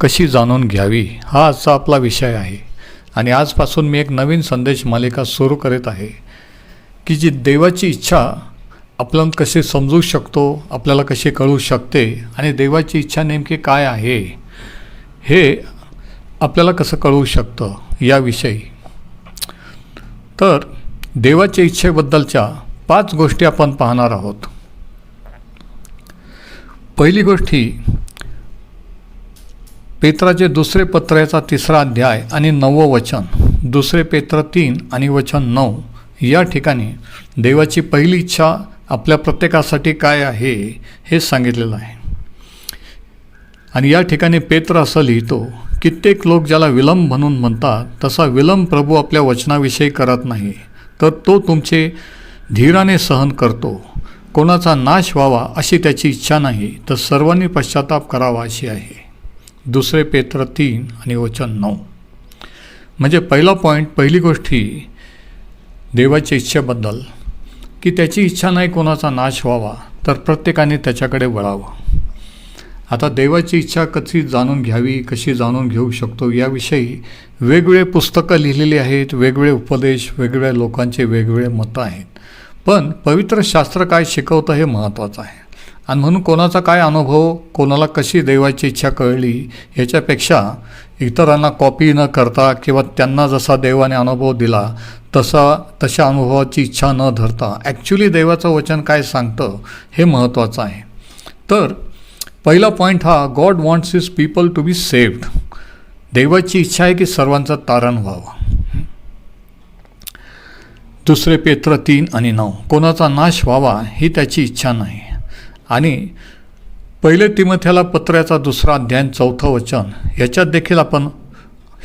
कशी जाणून घ्यावी हा आजचा आपला विषय आहे. आणि आजपासून मी एक नवीन संदेश मालिका सुरू करीत आहे. की जी देवाची इच्छा आपण कशी समजू शकतो आपल्याला कशी कळू शकते आणि देवाची इच्छा नेमकी काय आहे हे आपल्याला कसं कळू शकतं याविषयी. तर देवाच्या इच्छेबद्दलच्या पाच गोष्टी आपण पाहणार आहोत. पहिली गोष्ट ही पेत्राचे दुसरे पत्र याचा तिसरा अध्याय आणि नववं वचन. दुसरे पेत्र तीन आणि वचन नऊ. या ठिकाणी देवाची पहिली इच्छा आपल्या प्रत्येकासाठी काय आहे हे सांगितलेलं आहे. आणि या ठिकाणी पेत्र असं लिहितो कित्येक लोक ज्याला विलंब म्हणून म्हणतात तसा विलंब प्रभू आपल्या वचनाविषयी करत नाही. तर तो तुमचे धीराने सहन करतो. कोणाचा नाश व्हावा अशी त्याची इच्छा नाही तर सर्वांनी पश्चाताप करावा अशी आहे. दुसरे पेत्र तीन आणि वचन नऊ. म्हणजे पहिला पॉईंट पहिली गोष्ट ही देवाच्या इच्छेबद्दल. की त्याची इच्छा नाही कोणाचा नाश व्हावा तर प्रत्येकाने त्याच्याकडे वळावं. आता देवाची इच्छा कशी जाणून घ्यावी कशी जाणून घेऊ शकतो याविषयी वेगवेगळे पुस्तकं लिहिलेली आहेत वेगवेगळे उपदेश वेगवेगळ्या लोकांचे वेगवेगळे मतं आहेत. पण पवित्र शास्त्र काय शिकवतं हे महत्त्वाचं आहे. आणि म्हणून कोणाचा काय अनुभव कोणाला कशी देवाची इच्छा कळली याच्यापेक्षा इतरांना कॉपी न करता किंवा त्यांना जसा देवाने अनुभव दिला तसा तशा अनुभवाची इच्छा न धरता. ॲक्च्युली देवाचं वचन काय सांगतं हे महत्त्वाचं आहे. तर पहिला पॉईंट हा God wants his people to be saved देवाची इच्छा आहे की सर्वांचं तारण व्हावं. दुसरे पेत्र तीन आणि नऊ. कोणाचा नाश व्हावा ही त्याची इच्छा नाही. आणि पहिले तिमथ्याला पत्र्याचा दुसरा अध्याय चौथं वचन याच्यात देखील आपण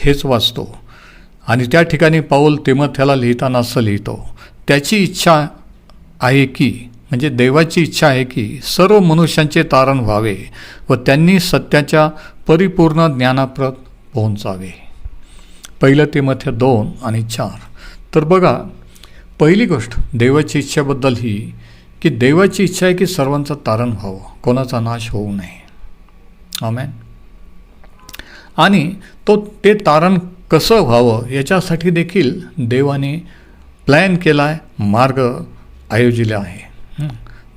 हेच वाचतो. आणि त्या ठिकाणी पाऊल तिमथ्याला लिहिताना असं लिहितो त्याची इच्छा आहे की म्हणजे देवाची इच्छा आहे की सर्व मनुष्यांचे तारण व्हावे व त्यांनी सत्याच्या परिपूर्ण ज्ञानाप्रत पोहोचावे पहिलं तिमथ्य दोन आणि चार. तर बघा पहिली गोष्ट देवाची इच्छेबद्दल ही की देवाची इच्छा आहे की सर्वांचं तारण व्हावं. कोणाचा नाश होऊ नये. आमेन. आणि तो ते तारण कसं व्हावं याच्यासाठी देखील देवाने प्लॅन केला आहे मार्ग आयोजिले आहे.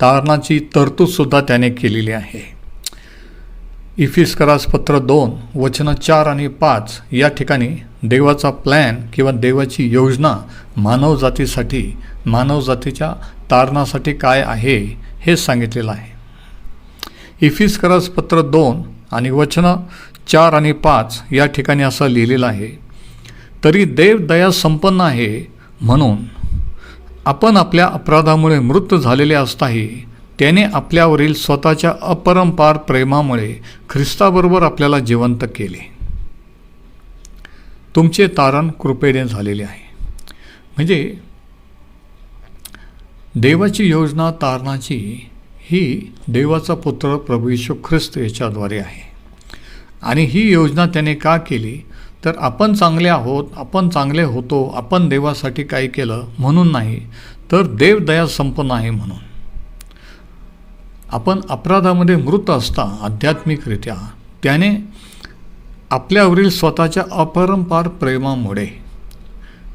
तारणाची तरतूदसुद्धा त्याने केलेली आहे. इफिस्करास पत्र दोन वचनं चार आणि पाच या ठिकाणी देवाचा प्लॅन किंवा देवाची योजना मानवजातीसाठी मानवजातीच्या तारणासाठी काय आहे हे सांगितलेलं आहे. इफिस्करास पत्र दोन आणि वचनं चार आणि पाच या ठिकाणी असं लिहिलेलं आहे. तरी देव दया संपन्न आहे म्हणून आपण आपल्या अपराधामुळे मृत झालेले असताही त्याने आपल्यावरील स्वतःच्या अपरंपार प्रेमामुळे ख्रिस्ताबरोबर आपल्याला जिवंत केले. तुमचे तारण कृपेने झालेले आहे. म्हणजे देवाची योजना तारणाची ही देवाचा पुत्र प्रभू यशू ख्रिस्त याच्याद्वारे आहे. आणि ही योजना त्याने का केली? तर आपण चांगले आहोत आपण चांगले होतो आपण देवासाठी काही केलं म्हणून नाही तर देव दया संपन्न आहे म्हणून. आपण अपराधामध्ये मृत असता आध्यात्मिकरित्या त्याने आपल्यावरील स्वतःच्या अपरंपार प्रेमामुळे.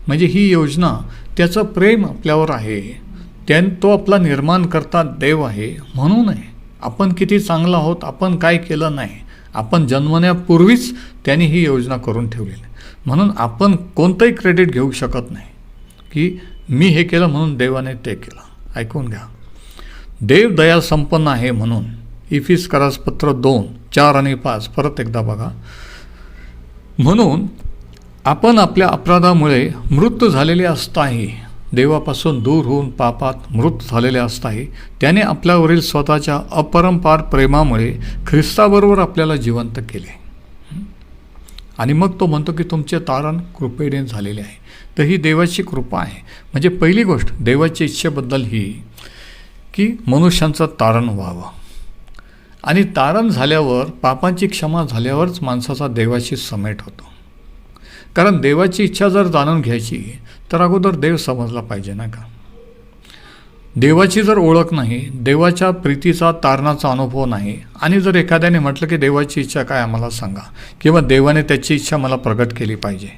म्हणजे ही योजना त्याचं प्रेम आपल्यावर आहे. त्यान तो आपला निर्माण करता देव आहे म्हणून आहे. आपण किती चांगला आहोत आपण काय केलं नाही. आपण जन्मण्यापूर्वीच त्यांनी ही योजना करून ठेवलेली आहे. म्हणून आपण कोणतंही क्रेडिट घेऊ शकत नाही. की मी हे केलं म्हणून देवाने ते केलं. ऐकून घ्या. देव दया संपन्न आहे म्हणून इफिस करासपत्र दोन चार आणि पाच परत एकदा बघा. म्हणून आपण आपल्या अपराधामुळे मृत झालेले असताही देवापासून दूर होऊन पापात मृत झालेले असताही त्याने आपल्यावरील स्वतःच्या अपरंपार प्रेमामुळे ख्रिस्ताबरोबर आपल्याला जिवंत केले. आणि मग तो म्हणतो की तुमचे तारण कृपेने झालेले आहे. तर ही देवाची कृपा आहे. म्हणजे पहिली गोष्ट देवाच्या इच्छेबद्दल ही की मनुष्यांचं तारण व्हावं. आणि तारण झाल्यावर पापांची क्षमा झाल्यावरच माणसाचा देवाशी समेट होतो. कारण देवाची इच्छा जर जाणून घ्यायची तर अगोदर देव समजला पाहिजे ना का? देवाची जर ओळख नाही देवाच्या प्रीतीचा तारणाचा अनुभव नाही आणि जर एखाद्याने म्हटलं की देवाची इच्छा काय आम्हाला सांगा किंवा देवाने त्याची इच्छा मला प्रगट केली पाहिजे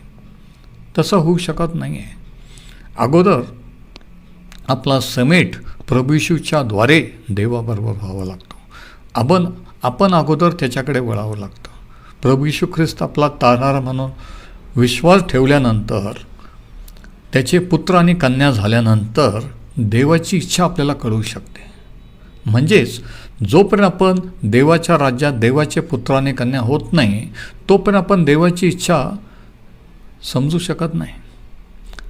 तसं होऊ शकत नाही आहे अगोदर आपला समेट प्रभूशूच्या द्वारे देवाबरोबर व्हावा लागतो. आपण आपण अगोदर त्याच्याकडे वळावं लागतं. प्रभू येशू ख्रिस्त आपला तारणारा म्हणून विश्वास ठेवल्यानंतर त्याचे पुत्र आणि कन्या झाल्यानंतर देवाची इच्छा आपल्याला कळू शकते. म्हणजेच जोपर्यंत आपण देवाच्या राज्यात देवाचे पुत्र आणि कन्या होत नाही तोपर्यंत आपण देवाची इच्छा समजू शकत नाही.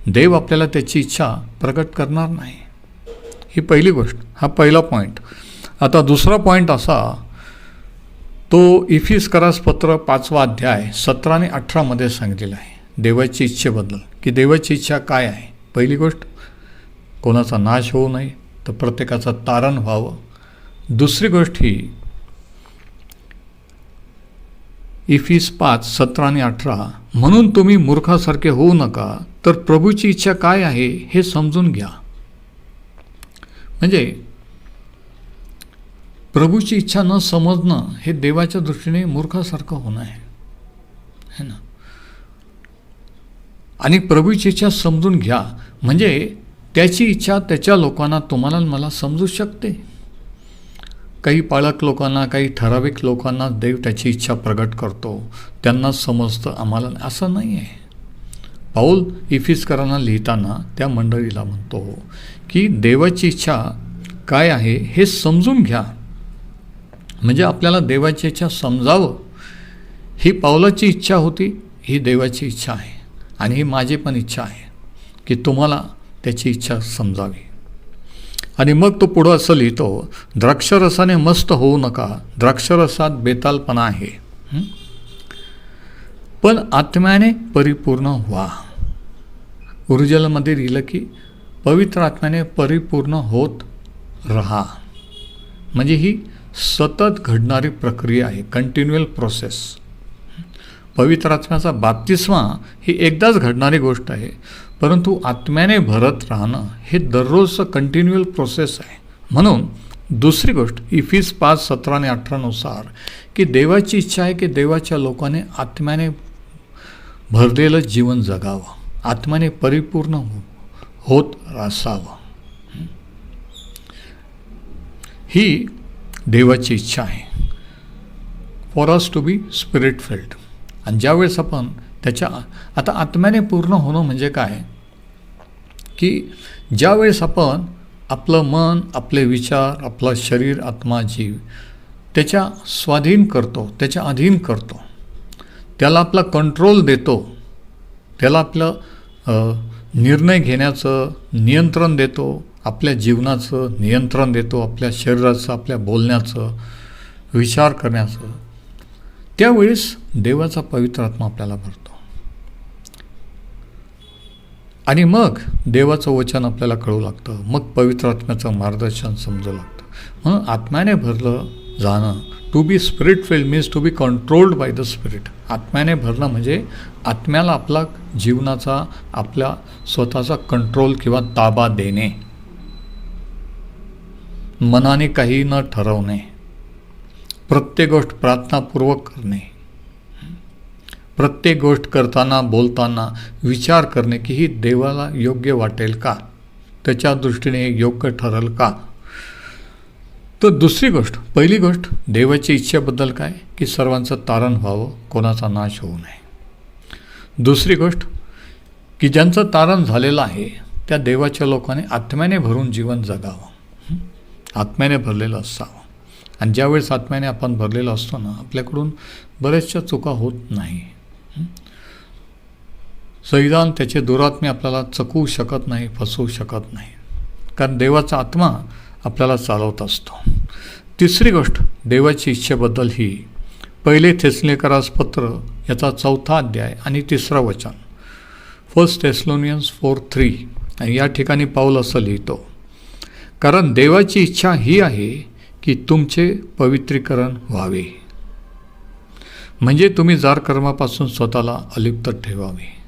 देव आपल्याला त्याची इच्छा प्रकट करणार नाही. ही पहिली गोष्ट. हा पहिला पॉईंट आता दुसरा पॉईंट असा तो इफिस करास पत्र पाचवा अध्याय सतरा आणि अठरामध्ये सांगितलेला आहे. देवाची इच्छेबद्दल की देवाची इच्छा काय आहे? पहिली गोष्ट कोणाचा नाश होऊ नये तर प्रत्येकाचं तारण व्हावं. दुसरी गोष्ट ही इफिस पाच सतरा आणि अठरा म्हणून तुम्ही मूर्खासारखे होऊ नका तर प्रभूची इच्छा काय आहे हे समजून घ्या. म्हणजे प्रभूची इच्छा न समजणं हे देवाच्या दृष्टीने मूर्खासारखं होणं आहे. है ना? आणि प्रभूची इच्छा समजून घ्या. म्हणजे त्याची इच्छा त्याच्या लोकांना तुम्हाला मला समजू शकते. काही पाळक लोकांना काही ठराविक लोकांना देव त्याची इच्छा प्रगट करतो. त्यांना समजतं आम्हाला असं नाही आहे पाऊल इफिसकरांना लिहिताना त्या मंडळीला म्हणतो की देवाची इच्छा काय आहे हे समजून घ्या. म्हणजे आपल्याला देवाची इच्छा समजावं. ही पावलाची इच्छा होती ही देवाची इच्छा आहे. आणि ही माझी पण इच्छा आहे की तुम्हाला त्याची इच्छा समजावी. आणि मग तो पुढं असं लिहितो द्राक्षरसाने मस्त होऊ नका द्राक्षरसात बेतालपणा आहे. पण आत्म्याने परिपूर्ण व्हा. ऊर्जलमध्ये लिहिलं की पवित्र आत्म्याने परिपूर्ण होत रहा. म्हणजे ही सतत घडणारी प्रक्रिया आहे कंटिन्युअल प्रोसेस पवित्र आत्म्याचा बाप्तिस्मा ही एकदाच घडणारी गोष्ट आहे. परंतु आत्म्याने भरत राहणं हे दररोजचं कंटिन्युअल प्रोसेस आहे. म्हणून दुसरी गोष्ट इफिस पाच सतरा आणि अठरानुसार की देवाची इच्छा आहे की देवाच्या लोकांनी आत्म्याने भरलेलं जीवन जगावं. आत्म्याने परिपूर्ण हो होत असावं ही देवाची इच्छा आहे. For us to be spirit filled आणि ज्यावेळेस आपण त्याच्या आता आत्म्याने पूर्ण होणं म्हणजे काय? की ज्यावेळेस आपण आपलं मन आपले विचार आपलं शरीर आत्मा जीव त्याच्या स्वाधीन करतो त्याच्या अधीन करतो त्याला आपला कंट्रोल देतो त्याला आपलं निर्णय घेण्याचं नियंत्रण देतो आपल्या जीवनाचं नियंत्रण देतो आपल्या शरीराचं आपल्या बोलण्याचं विचार करण्याचं त्यावेळेस देवाचा पवित्र आत्मा आपल्याला भरतो. आणि मग देवाचं वचन आपल्याला कळू लागतं. मग पवित्र आत्म्याचं मार्गदर्शन समजू लागतं. म्हणून आत्म्याने भरलं जाणं to be spirit filled means to be controlled by the spirit आत्म्याने भरणं म्हणजे आत्म्याला आपला जीवनाचा आपल्या स्वतःचा कंट्रोल किंवा ताबा देणे. मनाने काही न ठरवणे. प्रत्येक गोष्ट प्रार्थनापूर्वक करणे. प्रत्येक गोष्ट करताना बोलताना विचार करणे की ही देवाला योग्य वाटेल का? त्याच्या दृष्टीने योग्य ठरेल का? तर दुसरी गोष्ट पहिली गोष्ट देवाची इच्छेबद्दल काय? की सर्वांचं तारण व्हावं कोणाचा नाश होऊ नये. दुसरी गोष्ट की ज्यांचं तारण झालेलं आहे त्या देवाच्या लोकांनी आत्म्याने भरून जीवन जगावं. आत्म्याने भरलेलं असावं. आणि ज्यावेळेस आत्म्याने आपण भरलेलं असतो ना आपल्याकडून बऱ्याचशा चुका होत नाही. संविधान त्याचे दुरात्मे आपल्याला चकवू शकत नाही फसवू शकत नाही. कारण देवाचा आत्मा आपल्याला चालवत असतो. तिसरी गोष्ट देवाची इच्छेबद्दल ही. पहिले थेसलेकरास पत्र याचा चौथा अध्याय आणि तिसरा वचन. फर्स्ट टेस्लोनियन्स फोर थ्री आणि या ठिकाणी पाऊल असं लिहितो. कारण देवाची इच्छा ही आहे की तुमचे पवित्रीकरण व्हावे. म्हणजे तुम्ही जार कर्मापासून स्वतःला अलिप्त ठेवावे.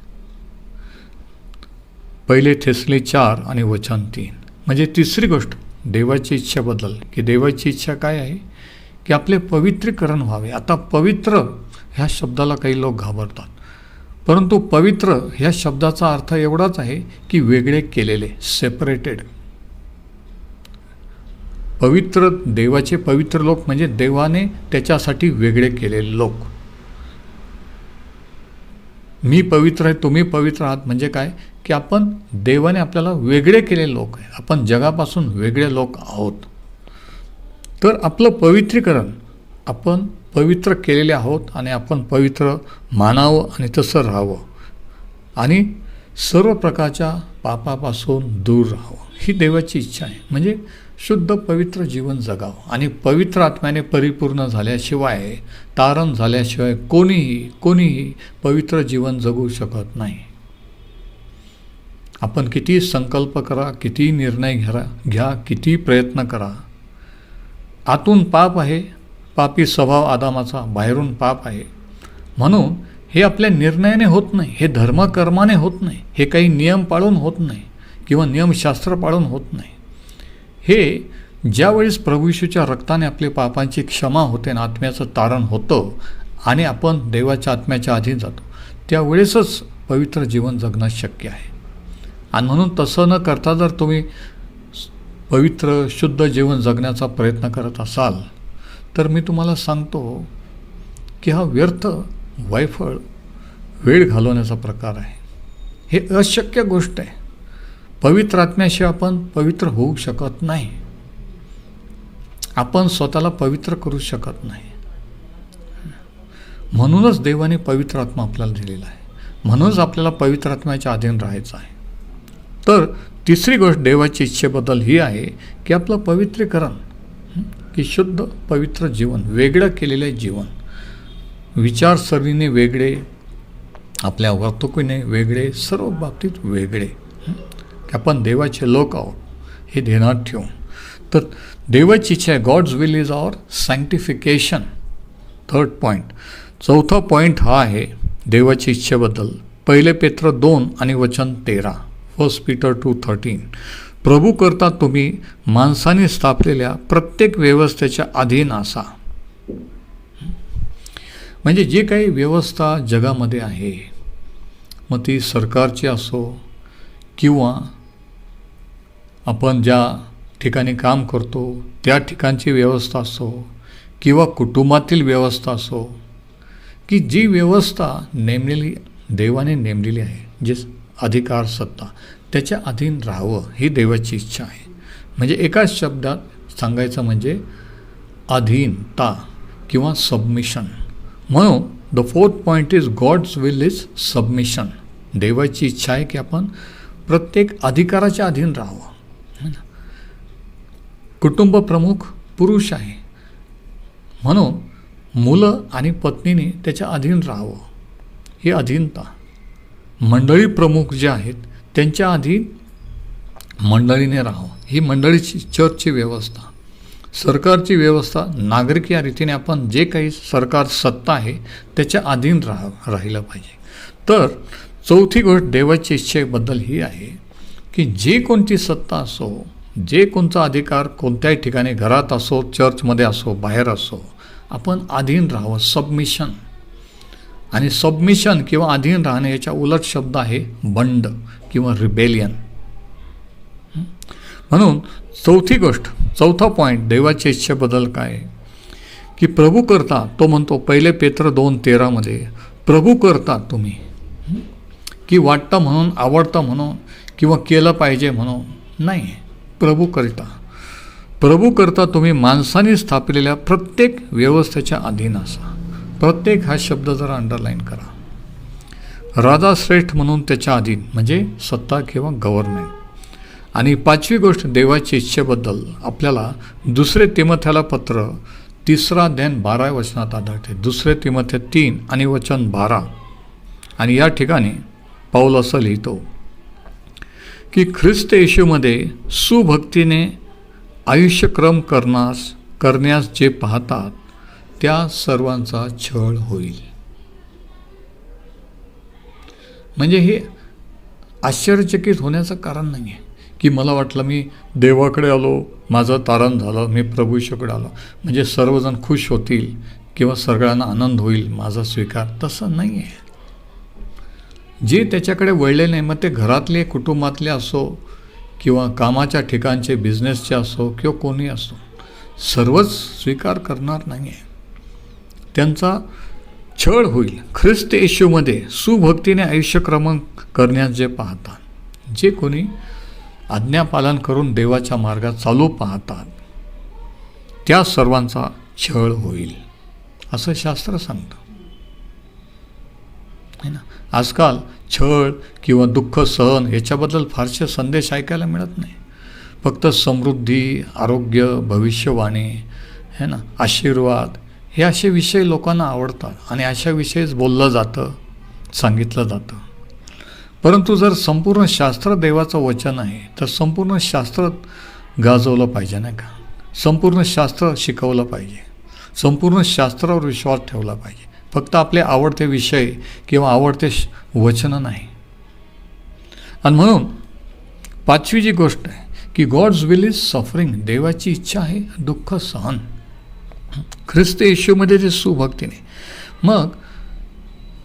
पहिले थेसले चार आणि वचन तीन. म्हणजे तिसरी गोष्ट देवाची इच्छा बदल. की देवाची इच्छा काय आहे? की आपले पवित्रीकरण व्हावे. आता पवित्र ह्या शब्दाला काही लोक घाबरतात. परंतु पवित्र ह्या शब्दाचा अर्थ एवढाच आहे की वेगळे केलेले सेपरेटेड पवित्र देवाचे पवित्र लोक म्हणजे देवाने त्याच्यासाठी वेगळे केलेले लोक. मी पवित्र आहे तुम्ही पवित्र आहात म्हणजे काय? की आपण देवाने आपल्याला वेगळे केलेले लोक आहे. आपण जगापासून वेगळे लोक आहोत. तर आपलं पवित्रीकरण आपण पवित्र केलेले आहोत आणि आपण पवित्र मानावं आणि तसं राहावं. आणि सर्व प्रकारच्या पापापासून दूर राहावं. ही देवाची इच्छा आहे. म्हणजे शुद्ध पवित्र जीवन जगावं. आणि पवित्र आत्म्याने परिपूर्ण झाल्याशिवाय तारण झाल्याशिवाय कोणीही कोणीही पवित्र जीवन जगू शकत नाही. आपण किती संकल्प करा किती निर्णय घ्या घ्या किती प्रयत्न करा. आतून पाप आहे पापी स्वभाव आदामाचा बाहेरून पाप आहे. म्हणून हे आपल्या निर्णयाने होत नाही हे धर्मकर्माने होत नाही हे काही नियम पाळून होत नाही किंवा नियमशास्त्र पाळून होत नाही. हे ज्यावेळेस प्रभूशूच्या रक्ताने आपले पापांची क्षमा होते आणि आत्म्याचं तारण होतं आणि आपण देवाच्या आत्म्याच्या अधीन जातो त्यावेळेसच पवित्र जीवन जगणं शक्य आहे. आणि म्हणून तसं न करता जर तुम्ही पवित्र शुद्ध जीवन जगण्याचा प्रयत्न करत असाल तर मी तुम्हाला सांगतो की हा व्यर्थ वायफळ वेळ घालवण्याचा प्रकार आहे. हे अशक्य गोष्ट आहे. पवित्र आत्म्याशिवाय आपण पवित्र होऊ शकत नाही. आपण स्वतःला पवित्र करू शकत नाही. म्हणूनच देवाने पवित्र आत्मा आपल्याला दिलेला आहे. म्हणूनच आपल्याला पवित्र आत्म्याच्या अधीन राहायचं आहे. तर तिसरी गोष्ट देवाची इच्छेबद्दल ही आहे की आपलं पवित्रीकरण की शुद्ध पवित्र जीवन वेगळं केलेलं जीवन. विचारसरणीने वेगळे आपल्या वर्तुकीने वेगळे सर्व बाबतीत वेगळे. की आपण देवाचे लोक आहोत हे ध्यानात ठेवून. तर देवाची इच्छा आहे God's will is our sanctification third point चौथा पॉईंट हा आहे देवाची इच्छेबद्दल. पहिले पेत्र दोन आणि वचन तेरा. फर्स्ट पीटर टू थर्टीन प्रभू करता तुम्ही माणसाने स्थापलेल्या प्रत्येक व्यवस्थेच्या अधीन असा. म्हणजे जे काही व्यवस्था जगामध्ये आहे मग ती सरकारची असो किंवा आपण ज्या ठिकाणी काम करतो त्या ठिकाणची व्यवस्था असो किंवा कुटुंबातील व्यवस्था असो की जी व्यवस्था नेमलेली देवाने नेमलेली आहे जे अधिकार सत्ता त्याच्या अधीन राहावं ही देवाची इच्छा आहे. म्हणजे एकाच शब्दात सांगायचं म्हणजे अधीनता किंवा सबमिशन म्हणून the fourth point is God's will is submission देवाची इच्छा आहे की आपण प्रत्येक अधिकाराच्या अधीन राहावं. कुटुंब प्रमुख पुरुष आहे. म्हणून मुलं आणि पत्नीने त्याच्या अधीन राहावं. ही अधीनता. मंडळी प्रमुख जे आहेत त्यांच्या अधीन मंडळीने राहावं. ही मंडळीची चर्चची व्यवस्था. सरकारची व्यवस्था नागरिक या रीतीने आपण जे काही सरकार सत्ता आहे त्याच्या अधीन राह राहिलं पाहिजे. तर चौथी गोष्ट देवाची इच्छेबद्दल ही आहे की जे कोणती सत्ता असो जे कोणचा अधिकार कोणत्याही ठिकाणी घरात असो चर्चमध्ये असो बाहेर असो आपण अधीन राहावं सबमिशन आणि सबमिशन किंवा अधीन राहणे याच्या उलट शब्द आहे बंड किंवा रिबेलियन म्हणून चौथी गोष्ट चौथा पॉईंट देवाच्या इच्छेबद्दल काय? की प्रभू करता तो म्हणतो पहिले पेत्र दोन तेरामध्ये प्रभू करता तुम्ही. की वाटतं म्हणून आवडतं म्हणून किंवा केलं पाहिजे म्हणून नाही. प्रभू करता प्रभू करता तुम्ही माणसाने स्थापलेल्या प्रत्येक व्यवस्थेच्या अधीन असा. प्रत्येक हा शब्द जरा अंडरलाईन करा. राजा श्रेष्ठ म्हणून त्याच्या अधीन म्हणजे सत्ता किंवा गव्हर्नमेंट आणि पाचवी गोष्ट देवाची इच्छेबद्दल. आपल्याला दुसरे तिमथ्याला पत्र तिसरा ध्यान बारा वचनात आढळते. दुसरे तिमथ्य तीन आणि वचन बारा. आणि या ठिकाणी पाऊल असं लिहितो. की ख्रिस्त येशूमध्ये सुभक्तीने आयुष्यक्रम करण्यास करण्यास जे पाहतात त्या सर्वांचा छळ होईल. म्हणजे हे आश्चर्यचकित होण्याचं कारण नाही आहे की मला वाटलं मी देवाकडे आलो माझं तारण झालं मी प्रभूशकडे आलो. म्हणजे सर्वजण खुश होतील किंवा सगळ्यांना आनंद होईल माझा स्वीकार तसं नाही आहे जे त्याच्याकडे वळले नाही मग ते घरातले कुटुंबातले असो किंवा कामाच्या ठिकाणचे बिझनेसचे असो किंवा कोणी असो सर्वच स्वीकार करणार नाही आहे त्यांचा छळ होईल. ख्रिस्त येशूमध्ये सुभक्तीने आयुष्यक्रमण करण्यास जे पाहतात जे कोणी आज्ञापालन करून देवाच्या मार्गात चालू पाहतात त्या सर्वांचा छळ होईल असं शास्त्र सांगतं. है ना? आजकाल छळ किंवा दुःख सहन याच्याबद्दल फारसे संदेश ऐकायला मिळत नाही. फक्त समृद्धी आरोग्य भविष्यवाणी है ना आशीर्वाद हे असे विषय लोकांना आवडतात आणि अशा विषयीच बोललं जातं सांगितलं जातं. परंतु जर संपूर्ण शास्त्र देवाचं वचन आहे तर संपूर्ण शास्त्र गाजवलं पाहिजे नाही का? संपूर्ण शास्त्र शिकवलं पाहिजे. संपूर्ण शास्त्रावर विश्वास ठेवला पाहिजे. फक्त आपले आवडते विषय किंवा आवडते श- वचनं नाही. आणि म्हणून पाचवी जी गोष्ट आहे की गॉड्स विल इज सफरिंग देवाची इच्छा आहे दुःख सहन. ख्रिस्त येशूमध्ये जे सुभक्तीने. मग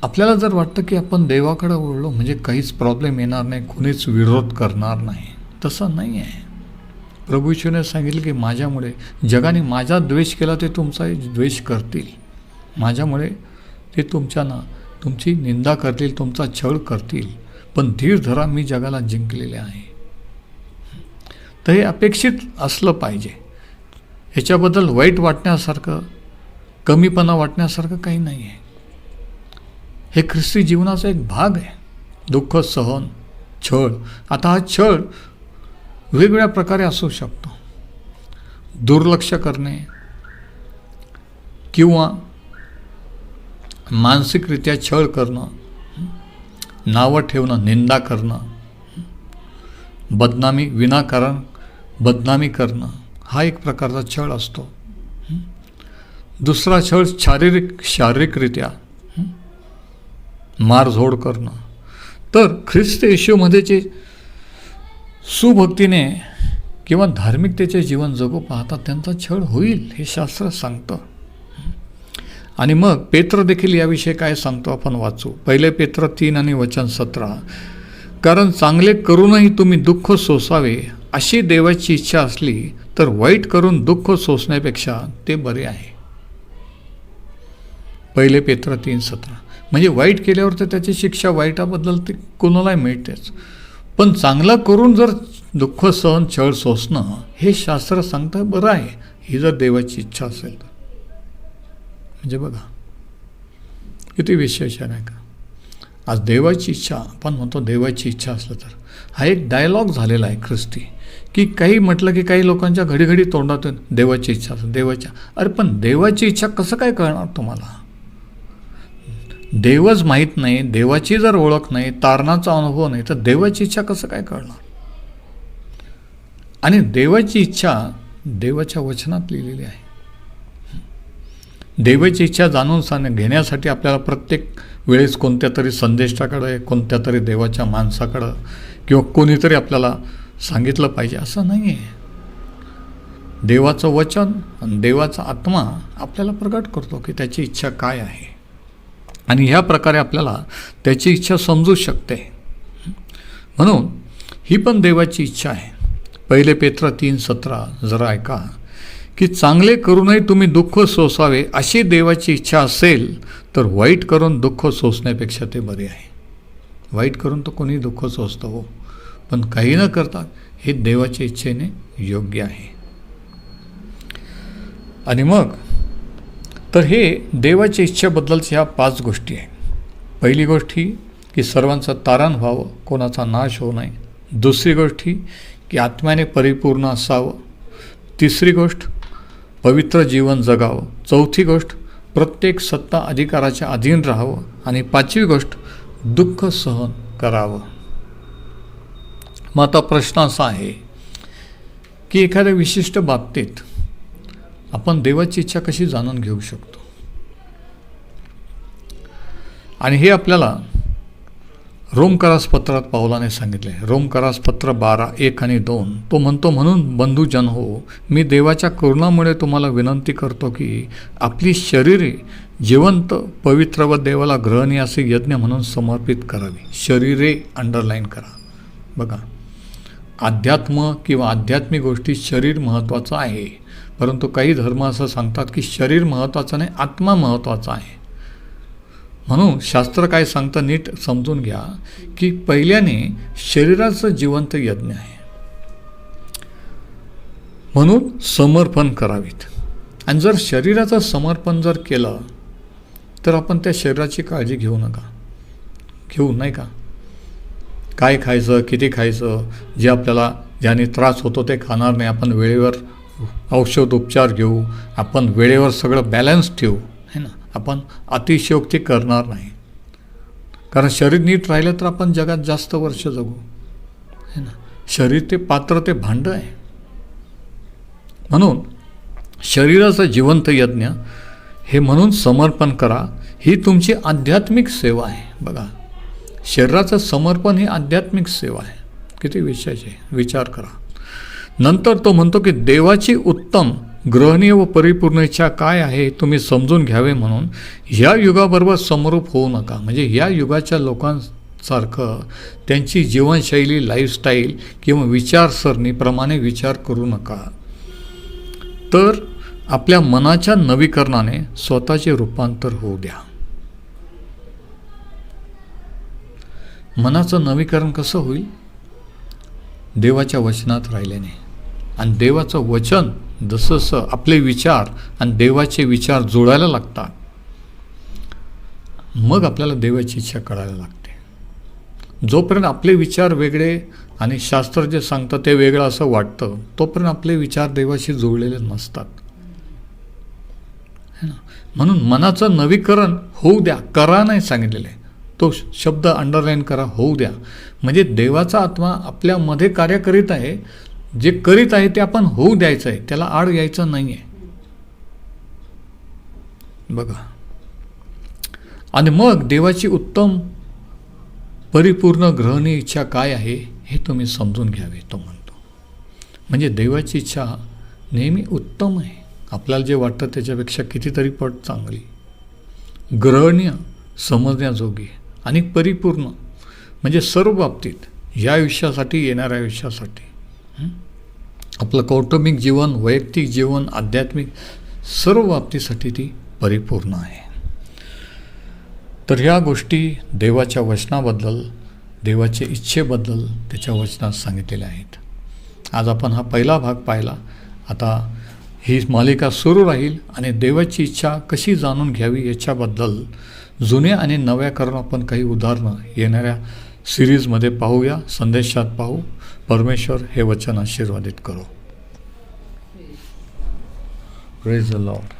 आपल्याला जर वाटतं की आपण देवाकडे वळलो म्हणजे काहीच प्रॉब्लेम येणार नाही कुणीच विरोध करणार नाही. तसं नाही आहे. प्रभू येशूने सांगितलं की माझ्यामुळे जगाने माझा द्वेष केला ते तुमचाही द्वेष करतील. माझ्यामुळे ते तुमच्या ना तुमची निंदा करतील तुमचा छळ करतील. पण धीर धरा मी जगाला जिंकलेले आहे. तर हे अपेक्षित असलं पाहिजे. ह्याच्याबद्दल वाईट वाटण्यासारखं कमीपणा वाटण्यासारखं काही नाही आहे हे ख्रिस्ती जीवनाचा एक भाग आहे. दुःख सहन छळ. आता हा छळ वेगवेगळ्या प्रकारे असू शकतो. दुर्लक्ष करणे किंवा मानसिकरित्या छळ करणं नावं ठेवणं निंदा करणं बदनामी विनाकारण बदनामी करणं हा एक प्रकारचा छळ असतो. दुसरा छळ शारीरिक शारीरिकरित्या मारझोड करणं. तर ख्रिस्त येशूमध्ये जे सुभक्तीने किंवा धार्मिकतेचे जीवन जगू पाहतात त्यांचा छळ होईल हे शास्त्र सांगतं. आणि मग पेत्र देखील याविषयी काय सांगतो आपण वाचू. पहिले पेत्र तीन आणि वचन सतरा. कारण चांगले करूनही तुम्ही दुःख सोसावे अशी देवाची इच्छा असली तर वाईट करून दुःख सोसण्यापेक्षा ते बरे आहे. पहिले पेत्र तीन सतरा. म्हणजे वाईट केल्यावर तर त्याची शिक्षा वाईटाबद्दल ते कोणालाही मिळतेच. पण चांगलं करून जर दुःख सहन छळ सोसणं हे शास्त्र सांगतं बरं आहे. ही जर देवाची इच्छा असेल तर. म्हणजे बघा किती विशेष आहे नाही का? आज देवाची इच्छा आपण म्हणतो देवाची इच्छा असलं तर. हा एक डायलॉग झालेला आहे ख्रिस्ती. की काही म्हटलं की काही लोकांच्या घडीघडी तोंडातून देवाची इच्छा असं देवाच्या. अरे पण देवाची इच्छा कसं काय कळणार तुम्हाला? देवच माहीत नाही देवाची जर ओळख नाही तारणाचा अनुभव नाही तर देवाची इच्छा कसं काय कळणार? आणि देवाची इच्छा देवाच्या वचनात लिहिलेली आहे. देवाची इच्छा जाणून सांग घेण्यासाठी आपल्याला प्रत्येक वेळेस कोणत्या तरी संदेशाकडे कोणत्या तरी देवाच्या माणसाकडं किंवा कोणीतरी आपल्याला सांगितलं पाहिजे असं नाही आहे देवाचं वचन आणि देवाचा आत्मा आपल्याला प्रकट करतो की त्याची इच्छा काय आहे. आणि ह्या प्रकारे आपल्याला त्याची इच्छा समजू शकते. म्हणून ही पण देवाची इच्छा आहे. पहिले पेत्र तीन सतरा जरा ऐका. की चांगले करूनही तुम्ही दुःख सोसावे अशी देवाची इच्छा असेल तर वाईट करून दुःख सोसण्यापेक्षा ते बरे आहे. वाईट करून तर कोणी दुःख सोसतं हो पण काही न करता हे देवाच्या इच्छेने योग्य आहे. आणि मग तर हे देवाच्या इच्छेबद्दलच्या ह्या पाच गोष्टी आहेत. पहिली गोष्ट ही की सर्वांचं तारण व्हावं कोणाचा नाश होऊ नये. दुसरी गोष्ट ही की आत्म्याने परिपूर्ण असावं. तिसरी गोष्ट पवित्र जीवन जगावं. चौथी गोष्ट प्रत्येक सत्ता अधिकाराच्या अधीन राहावं आणि पाचवी गोष्ट दुःख सहन करावं. मग आता प्रश्न असा आहे की एखाद्या विशिष्ट बाबतीत आपण देवाची इच्छा कशी जाणून घेऊ शकतो? आणि हे आपल्याला रोमकरास पत्रात पावलाने सांगितले रोमकरास पत्र बारा एक आणि दोन तो म्हणतो म्हणून बंधुजन हो मी देवाच्या करुणामुळे तुम्हाला विनंती करतो की आपली शरीरे जिवंत पवित्र व देवाला ग्रहणी असे यज्ञ म्हणून समर्पित करावी. शरीरे अंडरलाईन करा. बघा अध्यात्म किंवा आध्यात्मिक गोष्टी शरीर महत्त्वाचं आहे परंतु काही धर्म असं सांगतात की शरीर महत्त्वाचं नाही आत्मा महत्त्वाचा आहे. म्हणून शास्त्र काय सांगतं नीट समजून घ्या की पहिल्याने शरीराचं जिवंत यज्ञ आहे. म्हणून समर्पण करावीत. आणि जर शरीराचं समर्पण जर केलं तर आपण त्या शरीराची काळजी घेऊ नका. घेऊ नाही का? काय खायचं किती खायचं जे आपल्याला ज्याने त्रास होतो ते खाणार नाही आपण वेळेवर औषध उपचार घेऊ आपण वेळेवर सगळं बॅलन्स ठेवू है ना? आपण अतिशयोक्ती करणार नाही. कारण शरीर नीट राहिलं तर आपण जगात जास्त वर्ष जगू. है ना? शरीर ते पात्र ते भांडं आहे. म्हणून शरीराचं जिवंत यज्ञ हे म्हणून समर्पण करा. ही तुमची आध्यात्मिक सेवा आहे. बघा शरीराचं समर्पण ही आध्यात्मिक सेवा आहे. किती विषयाचे आहे. विचार करा. नंतर तो म्हणतो की देवाची उत्तम ग्रहणीय व परिपूर्ण इच्छा काय आहे तुम्ही समजून घ्यावे म्हणून ह्या युगाबरोबर समरूप होऊ नका. म्हणजे ह्या युगाच्या लोकांसारखं त्यांची जीवनशैली लाईफस्टाईल किंवा विचारसरणीप्रमाणे विचार करू नका. तर आपल्या मनाच्या नवीकरणाने स्वतःचे रूपांतर होऊ द्या. मनाचं नवीकरण कसं होईल? देवाच्या वचनात राहिल्याने. आणि देवाचं वचन जसं जसं आपले विचार आणि देवाचे विचार जोडायला लागतात मग आपल्याला देवाची इच्छा कळायला लागते. जोपर्यंत आपले विचार वेगळे आणि शास्त्र जे सांगतं ते वेगळं असं वाटतं तोपर्यंत आपले विचार देवाशी जुळलेले नसतात. है ना? म्हणून मनाचं नवीकरण होऊ द्या करा नाही सांगितलेलं. आहे तो शब्द अंडरलाईन करा होऊ द्या. म्हणजे देवाचा आत्मा आपल्यामध्ये कार्य करीत आहे जे करीत आहे ते आपण होऊ द्यायचं आहे. त्याला आड यायचं नाही आहे बघा. आणि मग देवाची उत्तम परिपूर्ण ग्रहणी इच्छा काय आहे हे तुम्ही समजून घ्यावे तो म्हणतो. म्हणजे देवाची इच्छा नेहमी उत्तम आहे. आपल्याला जे वाटतं त्याच्यापेक्षा कितीतरी पट चांगली. ग्रहणीय समजण्याजोगी आणि परिपूर्ण. म्हणजे सर्व बाबतीत या आयुष्यासाठी येणाऱ्या आयुष्यासाठी. आपलं कौटुंबिक जीवन वैयक्तिक जीवन आध्यात्मिक सर्व बाबतीसाठी ती परिपूर्ण आहे. तर ह्या गोष्टी देवाच्या वचनाबद्दल देवाच्या इच्छेबद्दल त्याच्या वचनात सांगितलेल्या आहेत. आज आपण हा पहिला भाग पाहिला. आता ही मालिका सुरू राहील आणि देवाची इच्छा कशी जाणून घ्यावी याच्याबद्दल जुन्या आणि नव्या करून आपण काही उदाहरणं येणाऱ्या सिरीजमध्ये पाहूया संदेशात पाहू. परमेश्वर हे वचन आशीर्वादित करो. Praise the Lord